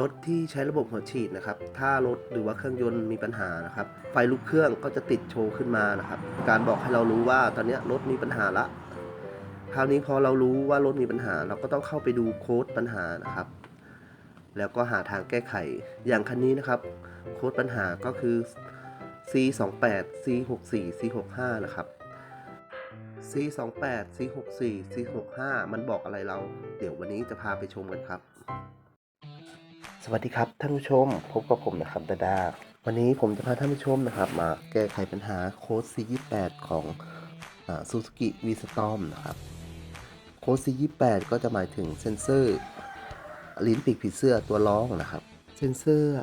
รถที่ใช้ระบบหัวฉีดนะครับ ถ้ารถหรือว่าเครื่องยนต์มีปัญหานะครับ ไฟลุกเครื่องก็จะติดโชว์ขึ้นมานะครับ การบอกให้เรารู้ว่าตอนนี้รถมีปัญหาละ คราวนี้พอเรารู้ว่ารถมีปัญหา เราก็ต้องเข้าไปดูโค้ดปัญหานะครับ แล้วก็หาทางแก้ไข อย่างคันนี้นะครับ โค้ดปัญหาก็คือ C28 C64 C65 นะครับ C28 C64 C65 มันบอกอะไรเรา เดี๋ยววันนี้จะพาไปชมกันครับ สวัสดีครับท่านผู้ชม พบกับผมนะครับดาดา วันนี้ผมจะพาท่านผู้ชมนะครับ มาแก้ไขปัญหาโค้ด C28 ของซูซูกิ V Storm นะครับ โค้ด C28 ก็จะหมายถึงเซนเซอร์ลิ้นปีกผีเสื้อตัวรองนะครับ เซนเซอร์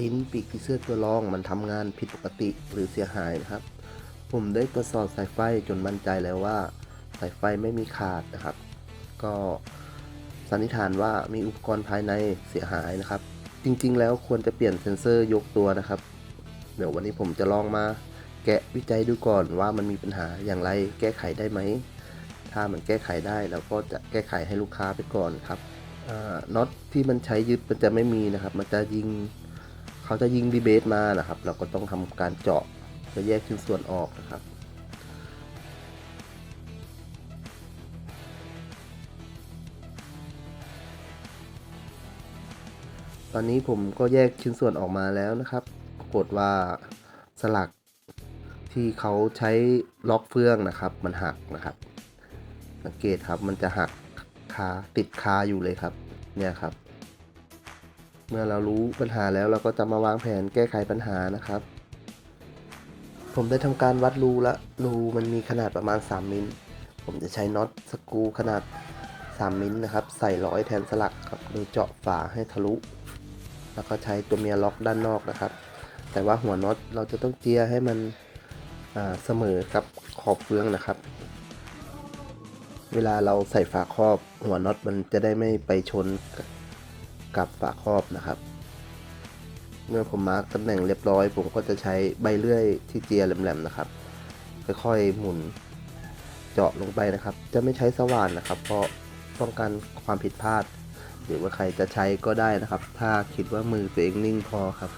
ลิ้นปีกผีเสื้อตัวรอง มันทำงานผิดปกติหรือเสียหายนะครับ ผมได้ตรวจสอบสายไฟจนมั่นใจแล้วว่า สายไฟไม่มีขาดนะครับ ก็สันนิษฐานว่ามีอุปกรณ์ภายในเสียหายนะครับ จริงๆ แล้วควรจะเปลี่ยนเซ็นเซอร์ยกตัวนะครับ เดี๋ยววันนี้ผมจะลองมาแกะวิจัยดูก่อนว่ามันมีปัญหาอย่างไรแก้ไขได้ไหม ถ้ามันแก้ไขได้เราก็จะแก้ไขให้ลูกค้าไปก่อนครับน็อตที่มันใช้ยึดมันจะไม่มีนะครับ มันจะยิงเขาจะยิงรีเบสมานะครับ เราก็ต้องทำการเจาะจะแยกชิ้นส่วนออกนะครับ ตอนนี้ผมก็แยกชิ้นส่วนออกมาแล้วนะครับ ปรากฏว่าสลักที่เขาใช้ล็อกเฟืองนะครับ มันหักนะครับ สังเกตครับมันจะหักคาติดคาอยู่เลยครับ เนี่ยครับ เมื่อเรารู้ปัญหาแล้วเราก็จะมาวางแผนแก้ไขปัญหานะครับ ผมได้ทำการวัดรูละรูมันมีขนาดประมาณ 3 มิลผมจะใช้น็อตสกูขนาด 3 มิลนะครับ ใส่ร้อยแทนสลักครับโดยเจาะฝาให้ทะลุ แล้วก็ใช้ตัวเมียล็อกด้านนอกนะครับ แต่ว่าหัวน็อตเราจะต้องเจียให้มันเสมอกับขอบเฟืองนะครับ เวลาเราใส่ฝาครอบหัวน็อตมันจะได้ไม่ไปชนกับฝาครอบนะครับ เมื่อผมมาร์กตำแหน่งเรียบร้อย ผมก็จะใช้ใบเลื่อยที่เจียแหลมๆนะครับค่อยๆหมุนเจาะลงไปนะครับ จะไม่ใช้สว่านนะครับ เพราะป้องกันความผิดพลาด หรือว่าใครจะใช้ก็ได้นะครับ ถ้าคิดว่ามือตัวเองนิ่งพอครับ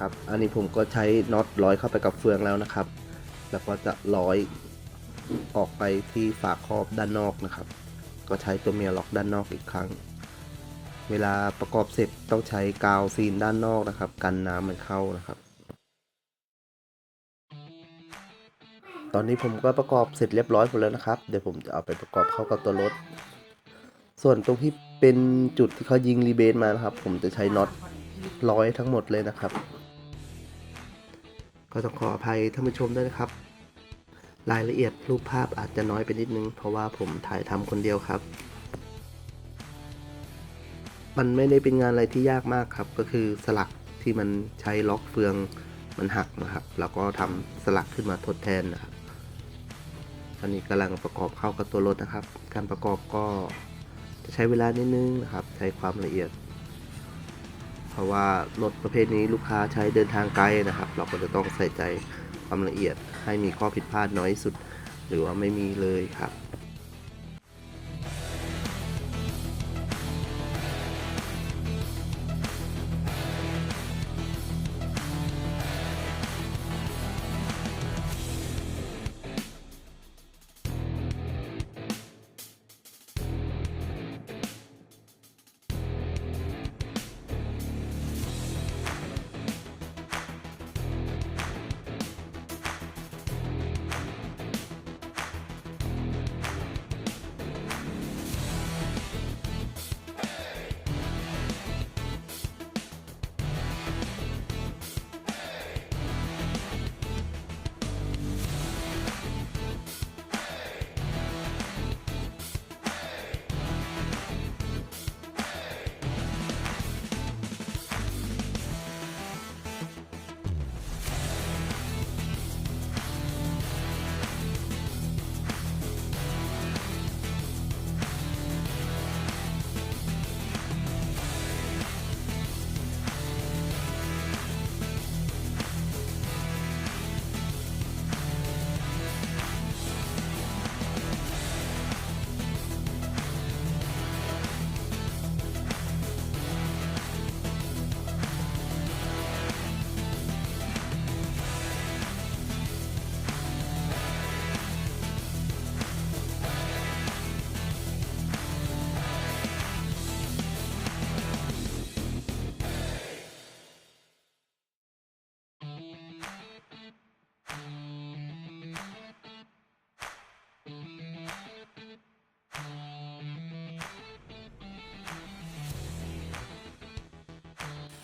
ครับ อันนี้ผมก็ใช้น็อตร้อยเข้าไปกับเฟืองแล้วนะครับ แล้วก็จะร้อยออกไปที่ฝาครอบด้านนอกนะครับ ก็ใช้ตัวเมียล็อกด้านนอกอีกครั้ง เวลาประกอบเสร็จต้องใช้กาวซีนด้านนอกนะครับ กันน้ำมันเข้านะครับ ตอนนี้ผมก็ประกอบเสร็จเรียบร้อยหมดแล้วนะครับ เดี๋ยวผมจะเอาไปประกอบเข้ากับตัวรถ ส่วนตรงที่เป็นจุดที่เขายิงรีเบนมานะครับ ผมจะใช้น็อตร้อยทั้งหมดเลยนะครับ ก็ต้องขออภัยท่านผู้ชมด้วยนะครับ รายละเอียดรูปภาพอาจจะน้อยไปนิดนึง เพราะว่าผมถ่ายทำคนเดียวครับ มันไม่ได้เป็นงานอะไรที่ยากมากครับ ก็คือสลักที่มันใช้ล็อกเฟืองมันหักนะครับ แล้วก็ทำสลักขึ้นมาทดแทนนะครับ ตอนนี้กำลังประกอบเข้ากับตัวรถนะครับ การประกอบก็จะใช้เวลานิดนึงนะครับ ใช้ความละเอียด เพราะว่ารถประเภทนี้ลูกค้าใช้เดินทางไกลนะครับ เราก็จะต้องใส่ใจความละเอียดให้มีข้อผิดพลาดน้อยสุด หรือว่าไม่มีเลยครับ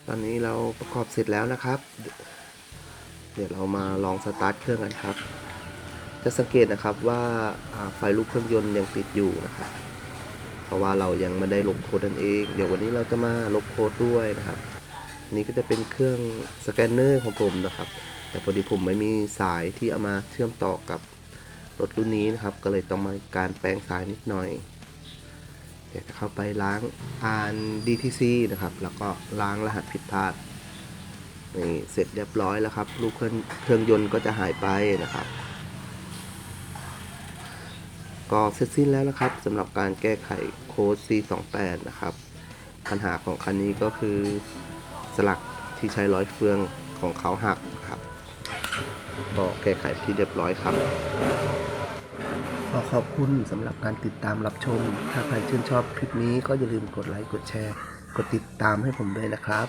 ตอนนี้เราประกอบเสร็จแล้วนะครับ เดี๋ยวเรามาลองสตาร์ทเครื่องกันครับ จะสังเกตนะครับว่าไฟลูกเครื่องยนต์ยังติดอยู่นะครับ เพราะว่าเรายังไม่ได้ลบโค้ดนั่นเอง เดี๋ยววันนี้เราจะมาลบโค้ดด้วยนะครับ นี่ก็จะเป็นเครื่องสแกนเนอร์ของผมนะครับ แต่พอดีผมไม่มีสายที่เอามาเชื่อมต่อกับรถรุ่นนี้นะครับ ก็เลยต้องมาการแปลงสายนิดหน่อย เดี๋ยวจะเข้าไปล้างอ่าน DTC นะครับ แล้วก็ล้างรหัสผิดพลาดนี่เสร็จเรียบร้อยแล้วครับ ลูกเครื่องเครื่องยนต์ก็จะหายไปนะครับ ก็เสร็จสิ้นแล้วนะครับสำหรับการแก้ไขโค้ด C28 นะครับ ปัญหาของคันนี้ก็คือสลักที่ใช้ร้อยเฟืองของเขาหักครับ ก็แก้ไขที่เรียบร้อยครับ ขอขอบคุณสำหรับการติดตามรับชม ถ้าใครชื่นชอบคลิปนี้ก็อย่าลืมกดไลค์ กดแชร์ กดติดตามให้ผมด้วยนะครับ